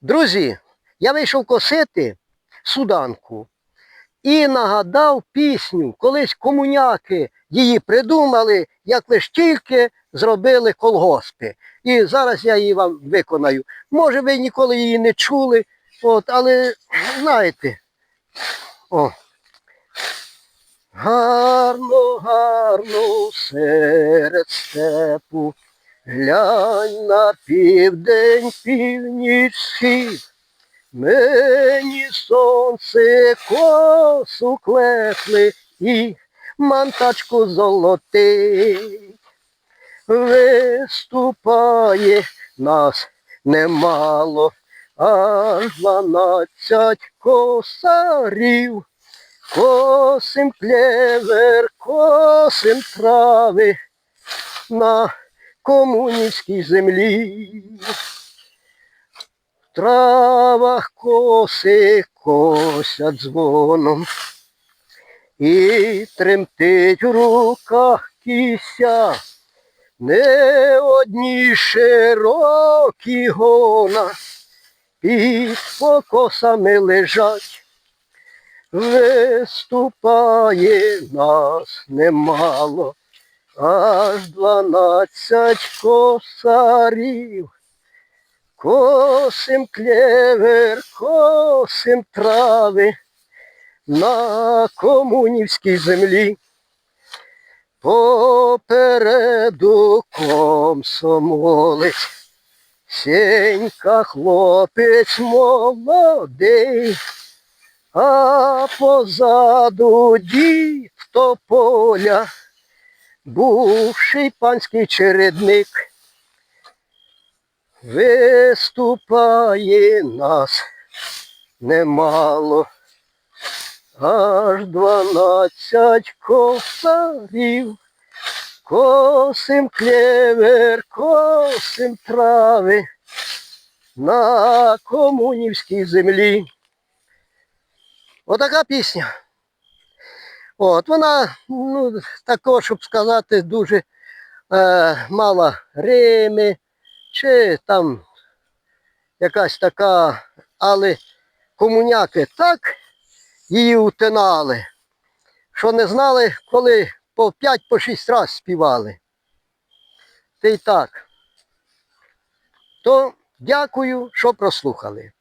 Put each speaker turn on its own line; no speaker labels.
Друзі, я вийшов косити суданку і нагадав пісню. Колись комуняки її придумали, як лише тільки зробили колгоспи. І зараз я її вам виконаю. Може, ви ніколи її не чули, от, але знаєте. О. Гарно, гарно серед степу. Глянь на південь, північ, схід. Мені сонце косу клепли і мантачку золотий. Виступає нас немало, аж дванадцять косарів. Косим клевер, косим трави на комунівській землі. В травах коси косять дзвоном, і тремтить в руках кися, не одні широкі гона, під покосами лежать. Виступає нас немало, аж дванадцять косарів. Косим клевер, косим трави на комунівській землі. Попереду комсомолець, сенька хлопець молодий, а позаду дід тополя, бувший панський чередник. Виступає нас немало, аж дванадцять косарів, косим клевер, косим трави на комунівській землі. Отака пісня. От вона, ну, також, щоб сказати, дуже е, мала рими, чи там якась така, але комуняки так її утинали, що не знали, коли по 5-6 разів співали. Та й так. То дякую, що прослухали.